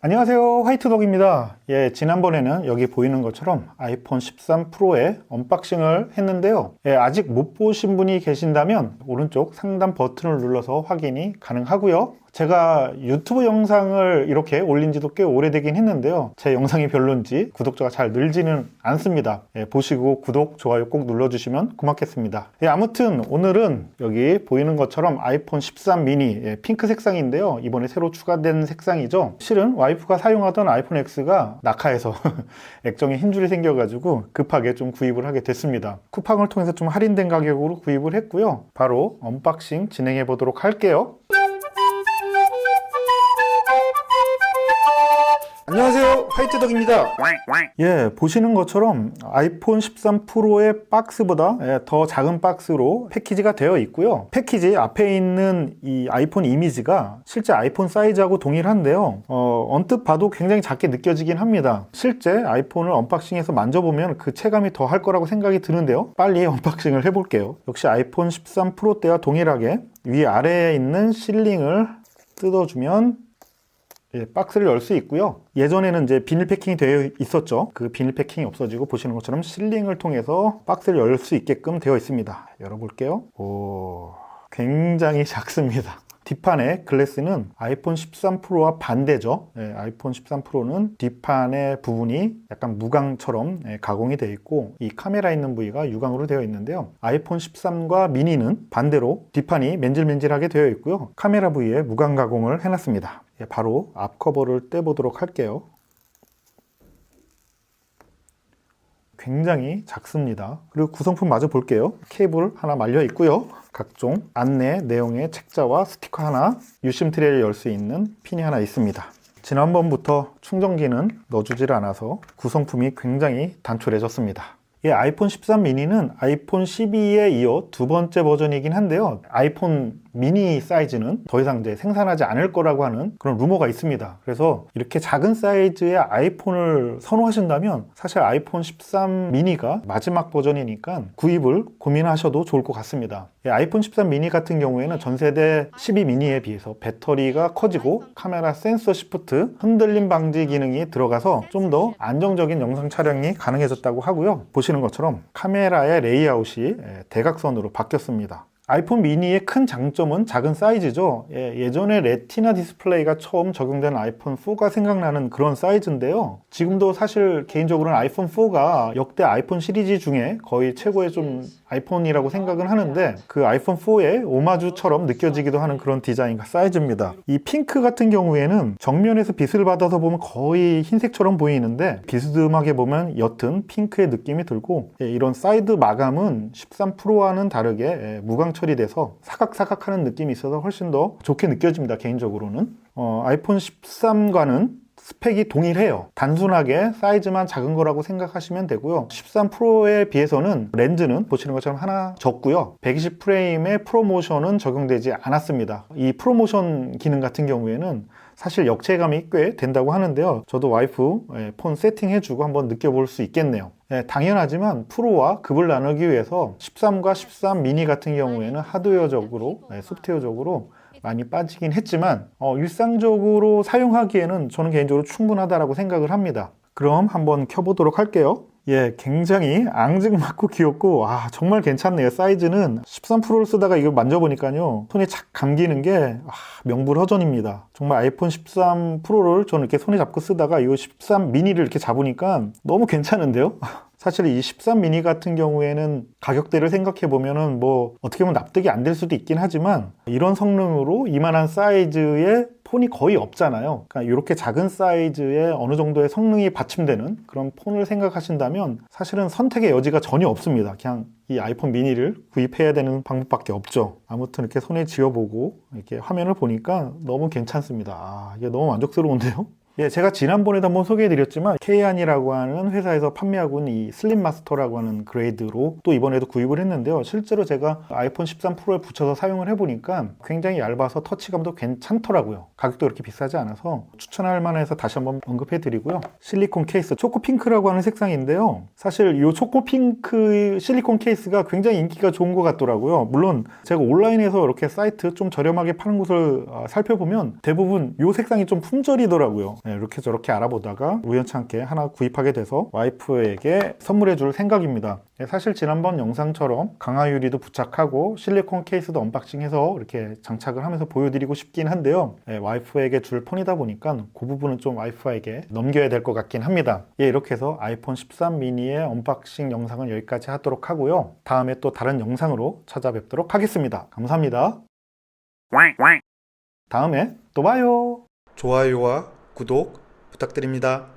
안녕하세요. 화이트독입니다. 예 지난번에는 여기 보이는 것처럼 아이폰 13 프로의 언박싱을 했는데요. 예, 아직 못 보신 분이 계신다면 오른쪽 상단 버튼을 눌러서 확인이 가능하고요 제가 유튜브 영상을 이렇게 올린 지도 꽤 오래되긴 했는데요 제 영상이 별론지 구독자가 잘 늘지는 않습니다 예, 보시고 구독 좋아요 꼭 눌러주시면 고맙겠습니다 예, 아무튼 오늘은 여기 보이는 것처럼 아이폰 13 미니 예, 핑크 색상인데요 이번에 새로 추가된 색상이죠 실은 와이프가 사용하던 아이폰 X가 낙하해서 액정에 흰줄이 생겨가지고 급하게 좀 구입을 하게 됐습니다. 쿠팡을 통해서 좀 할인된 가격으로 구입을 했고요. 바로 언박싱 진행해 보도록 할게요. 안녕하세요. 화이트덕입니다. 예 보시는 것처럼 아이폰 13 프로의 박스보다 예, 더 작은 박스로 패키지가 되어 있고요. 패키지 앞에 있는 이 아이폰 이미지가 실제 아이폰 사이즈하고 동일한데요. 어, 언뜻 봐도 굉장히 작게 느껴지긴 합니다. 실제 아이폰을 언박싱해서 만져보면 그 체감이 더 할 거라고 생각이 드는데요. 빨리 언박싱을 해볼게요. 역시 아이폰 13 프로 때와 동일하게 위 아래에 있는 실링을 뜯어주면 예, 박스를 열 수 있고요. 예전에는 이제 비닐 패킹이 되어 있었죠. 그 비닐 패킹이 없어지고 보시는 것처럼 실링을 통해서 박스를 열 수 있게끔 되어 있습니다. 열어볼게요. 오, 굉장히 작습니다. 뒷판의 글래스는 아이폰 13 프로와 반대죠. 예, 아이폰 13 프로는 뒷판의 부분이 약간 무광처럼 예, 가공이 되어 있고 이 카메라 있는 부위가 유광으로 되어 있는데요. 아이폰 13과 미니는 반대로 뒷판이 맨질맨질하게 되어 있고요. 카메라 부위에 무광 가공을 해놨습니다. 예, 바로 앞 커버를 떼보도록 할게요. 굉장히 작습니다. 그리고 구성품 마저 볼게요. 케이블 하나 말려 있고요. 각종 안내 내용의 책자와 스티커 하나, 유심 트레이를 열 수 있는 핀이 하나 있습니다. 지난번부터 충전기는 넣어주질 않아서 구성품이 굉장히 단촐해졌습니다. 이 아이폰 13 미니는 아이폰 12에 이어 두 번째 버전이긴 한데요. 아이폰 미니 사이즈는 더 이상 이제 생산하지 않을 거라고 하는 그런 루머가 있습니다. 그래서 이렇게 작은 사이즈의 아이폰을 선호하신다면 사실 아이폰 13 미니가 마지막 버전이니까 구입을 고민하셔도 좋을 것 같습니다. 이 아이폰 13 미니 같은 경우에는 전 세대 12 미니에 비해서 배터리가 커지고 카메라 센서 시프트 흔들림 방지 기능이 들어가서 좀 더 안정적인 영상 촬영이 가능해졌다고 하고요. 보시는 것처럼 카메라의 레이아웃이 대각선으로 바뀌었습니다. 아이폰 미니의 큰 장점은 작은 사이즈죠. 예, 전에 레티나 디스플레이가 처음 적용된 아이폰 4가 생각나는 그런 사이즈인데요. 지금도 사실 개인적으로는 아이폰 4가 역대 아이폰 시리즈 중에 거의 최고의 좀 아이폰이라고 생각은 하는데 그 아이폰 4의 오마주처럼 느껴지기도 하는 그런 디자인과 사이즈입니다. 이 핑크 같은 경우에는 정면에서 빛을 받아서 보면 거의 흰색처럼 보이는데 비스듬하게 보면 옅은 핑크의 느낌이 들고 예, 이런 사이드 마감은 13 프로와는 다르게 예, 무광 처리돼서 사각사각하는 느낌이 있어서 훨씬 더 좋게 느껴집니다. 개인적으로는 어, 아이폰 13과는 스펙이 동일해요. 단순하게 사이즈만 작은 거라고 생각하시면 되고요. 13 프로에 비해서는 렌즈는 보시는 것처럼 하나 적고요. 120 프레임의 프로모션은 적용되지 않았습니다. 이 프로모션 기능 같은 경우에는 사실 역체감이 꽤 된다고 하는데요. 저도 와이프 예, 폰 세팅해주고 한번 느껴볼 수 있겠네요. 예, 당연하지만 프로와 급을 나누기 위해서 13과 13 미니 같은 경우에는 하드웨어적으로, 예, 소프트웨어적으로 많이 빠지긴 했지만 어, 일상적으로 사용하기에는 저는 개인적으로 충분하다고 생각을 합니다. 그럼 한번 켜보도록 할게요. 예, 굉장히 앙증맞고 귀엽고 아 정말 괜찮네요. 사이즈는 13 프로를 쓰다가 이걸 만져보니까요 손에 착 감기는 게 아, 명불허전입니다. 정말 아이폰 13 프로를 저는 이렇게 손에 잡고 쓰다가 이 13 미니를 이렇게 잡으니까 너무 괜찮은데요? 사실 이 13 미니 같은 경우에는 가격대를 생각해 보면은 뭐 어떻게 보면 납득이 안 될 수도 있긴 하지만 이런 성능으로 이만한 사이즈의 폰이 거의 없잖아요. 그러니까 이렇게 작은 사이즈의 어느 정도의 성능이 받침되는 그런 폰을 생각하신다면 사실은 선택의 여지가 전혀 없습니다. 그냥 이 아이폰 미니를 구입해야 되는 방법밖에 없죠. 아무튼 이렇게 손에 쥐어보고 이렇게 화면을 보니까 너무 괜찮습니다. 아, 이게 너무 만족스러운데요? 예, 제가 지난번에도 한번 소개해드렸지만 케이안이라고 하는 회사에서 판매하고 있는 이 슬림 마스터라고 하는 그레이드로 또 이번에도 구입을 했는데요. 실제로 제가 아이폰 13 프로에 붙여서 사용을 해보니까 굉장히 얇아서 터치감도 괜찮더라고요. 가격도 그렇게 비싸지 않아서 추천할 만해서 다시 한번 언급해드리고요. 실리콘 케이스 초코핑크라고 하는 색상인데요. 사실 이 초코핑크 실리콘 케이스가 굉장히 인기가 좋은 것 같더라고요. 물론 제가 온라인에서 이렇게 사이트 좀 저렴하게 파는 곳을 어, 살펴보면 대부분 이 색상이 좀 품절이더라고요. 네, 이렇게 저렇게 알아보다가 우연찮게 하나 구입하게 돼서 와이프에게 선물해 줄 생각입니다. 네, 사실 지난번 영상처럼 강화 유리도 부착하고 실리콘 케이스도 언박싱해서 이렇게 장착을 하면서 보여드리고 싶긴 한데요. 네, 와이프에게 줄 폰이다 보니까 그 부분은 좀 와이프에게 넘겨야 될 것 같긴 합니다. 예, 이렇게 해서 아이폰 13 미니의 언박싱 영상은 여기까지 하도록 하고요. 다음에 또 다른 영상으로 찾아뵙도록 하겠습니다. 감사합니다. 다음에 또 봐요. 좋아요와 구독 부탁드립니다.